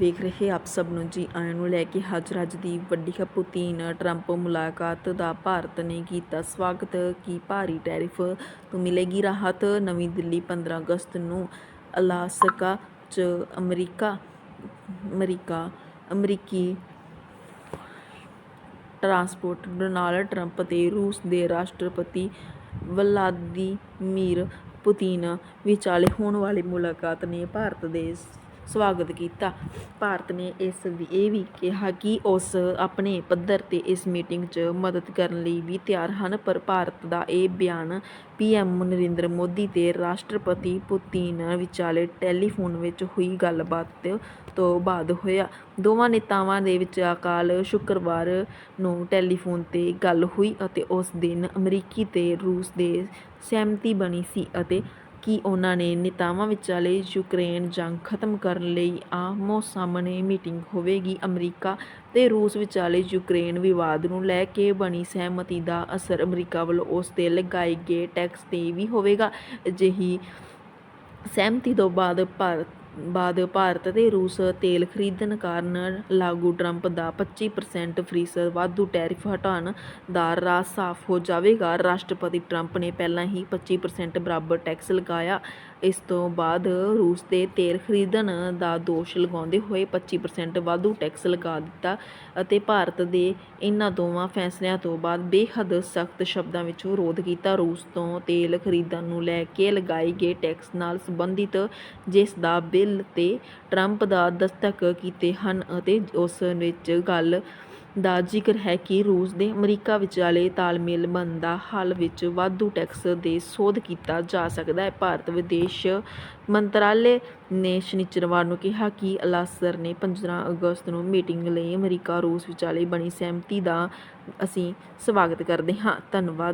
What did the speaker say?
ਵੇਖ ਰਹੇ ਆਪ ਸਭ ਨੂੰ ਜੀ ਆਇਆਂ ਨੂੰ ਲੈ ਕੇ ਹਾਜ਼ਰ ਅੱਜ ਦੀ ਵੱਡੀ ਖਬਰ ਪੁਤਿਨ ਟਰੰਪ ਮੁਲਾਕਾਤ ਦਾ ਭਾਰਤ ਨੇ ਕੀਤਾ ਸਵਾਗਤ। ਕੀ ਭਾਰੀ ਟੈਰਿਫ ਤੋਂ ਮਿਲੇਗੀ ਰਾਹਤ? ਨਵੀਂ ਦਿੱਲੀ 15 ਅਗਸਤ ਨੂੰ ਅਲਾਸਕਾ 'ਚ ਅਮਰੀਕਾ ਅਮਰੀਕਾ, ਅਮਰੀਕੀ ਟਰਾਂਸਪੋਰਟ ਡੋਨਾਲਡ ਟਰੰਪ ਤੇ ਰੂਸ ਦੇ ਰਾਸ਼ਟਰਪਤੀ ਵਲਾਦੀਮੀਰ ਪੁਤਿਨ ਵਿਚਾਲੇ ਹੋਣ ਵਾਲੀ ਮੁਲਾਕਾਤ ਨੇ ਭਾਰਤ ਦੇ ਸਵਾਗਤ ਕੀਤਾ। ਭਾਰਤ ਨੇ ਇਸ ਇਹ ਵੀ ਕਿਹਾ ਕਿ ਉਸ ਆਪਣੇ ਪੱਧਰ ਤੇ ਇਸ ਮੀਟਿੰਗ 'ਚ ਮਦਦ ਕਰਨ ਲਈ ਵੀ ਤਿਆਰ ਹਨ, ਪਰ ਭਾਰਤ ਦਾ ਇਹ ਬਿਆਨ ਪੀਐਮ ਨਰਿੰਦਰ ਮੋਦੀ ਤੇ ਰਾਸ਼ਟਰਪਤੀ ਪੁਤਿਨ ਵਿਚਾਲੇ ਟੈਲੀਫੋਨ ਵਿੱਚ ਹੋਈ ਗੱਲਬਾਤ ਤੋਂ ਬਾਅਦ ਹੋਇਆ। ਦੋਵਾਂ ਨੇਤਾਵਾਂ ਦੇ ਵਿਚਾਲੇ ਸ਼ੁੱਕਰਵਾਰ ਨੂੰ ਟੈਲੀਫੋਨ ਤੇ ਗੱਲ ਹੋਈ ਅਤੇ ਉਸ ਦਿਨ ਅਮਰੀਕੀ ਤੇ ਰੂਸ ਦੇ ਸਹਿਮਤੀ ਬਣੀ ਸੀ ਅਤੇ ਕਿ ਉਨ੍ਹਾਂ ਨੇ ਨੇਤਾਵਾਂ ਵਿਚਾਲੇ ਯੂਕਰੇਨ ਜੰਗ ਖਤਮ ਕਰਨ ਲਈ ਆਹਮੋ ਸਾਹਮਣੇ ਮੀਟਿੰਗ ਹੋਵੇਗੀ। ਅਮਰੀਕਾ ਤੇ ਰੂਸ ਵਿਚਾਲੇ ਯੂਕਰੇਨ ਵਿਵਾਦ ਨੂੰ ਲੈ ਕੇ ਬਣੀ ਸਹਿਮਤੀ ਦਾ ਅਸਰ ਅਮਰੀਕਾ ਵੱਲੋਂ ਉਸ ਤੇ ਲਗਾਏ ਗਏ ਟੈਕਸ ਤੇ ਵੀ ਹੋਵੇਗਾ। ਅਜਿਹੀ ਸਹਿਮਤੀ ਤੋਂ ਬਾਅਦ ਭਾਰਤ ਬਾਅਦ ਭਾਰਤ ਅਤੇ ਰੂਸ ਤੇਲ ਖਰੀਦਣ ਕਾਰਨ ਲਾਗੂ ਟਰੰਪ ਦਾ 25% ਫੀਸਦ ਵਾਧੂ ਟੈਰਿਫ ਹਟਾਉਣ ਦਾ ਰਾਹ ਸਾਫ਼ ਹੋ ਜਾਵੇਗਾ। ਰਾਸ਼ਟਰਪਤੀ ਟਰੰਪ ਨੇ ਪਹਿਲਾਂ ਹੀ 25% ਬਰਾਬਰ ਟੈਕਸ ਲਗਾਇਆ। ਇਸ ਤੋਂ ਬਾਅਦ ਰੂਸ ਦੇ ਤੇਲ ਖਰੀਦਣ ਦਾ ਦੋਸ਼ ਲਗਾਉਂਦੇ ਹੋਏ 25% ਵਾਧੂ ਟੈਕਸ ਲਗਾ ਦਿੱਤਾ ਅਤੇ ਭਾਰਤ ਦੇ ਇਹਨਾਂ ਦੋਵਾਂ ਫੈਸਲਿਆਂ ਤੋਂ ਬਾਅਦ ਬੇਹੱਦ ਸਖਤ ਸ਼ਬਦਾਂ ਵਿੱਚ ਵਿਰੋਧ ਕੀਤਾ। ਰੂਸ ਤੋਂ ਤੇਲ ਖਰੀਦਣ ਨੂੰ ਲੈ ਕੇ ਲਗਾਏ ਗਏ ਟੈਕਸ ਨਾਲ ਸੰਬੰਧਿਤ ਜਿਸ ਦਾ ਬਿੱਲ ਤੇ ਟਰੰਪ ਦਾ ਦਸਤਕ ਕੀਤੇ ਹਨ ਅਤੇ ਉਸ ਵਿੱਚ ਗੱਲ ਦਾ ਜ਼ਿਕਰ ਹੈ ਕਿ ਰੂਸ ਦੇ ਅਮਰੀਕਾ ਵਿਚਾਲੇ ਤਾਲਮੇਲ ਬਣਦਾ ਹਾਲ ਵਿੱਚ ਵਾਧੂ ਟੈਕਸ ਦੇ ਸੋਧ ਕੀਤਾ ਜਾ ਸਕਦਾ ਹੈ। ਭਾਰਤ ਵਿਦੇਸ਼ ਮੰਤਰਾਲੇ ਨੇ ਸ਼ਨੀਚਰਵਾਰ ਨੂੰ ਕਿਹਾ ਕਿ ਅਲਾਸਰ ਨੇ 15 ਅਗਸਤ ਨੂੰ ਮੀਟਿੰਗ ਲਈ ਅਮਰੀਕਾ ਰੂਸ ਵਿਚਾਲੇ ਬਣੀ ਸਹਿਮਤੀ ਦਾ ਅਸੀਂ ਸਵਾਗਤ ਕਰਦੇ ਹਾਂ। ਧੰਨਵਾਦ।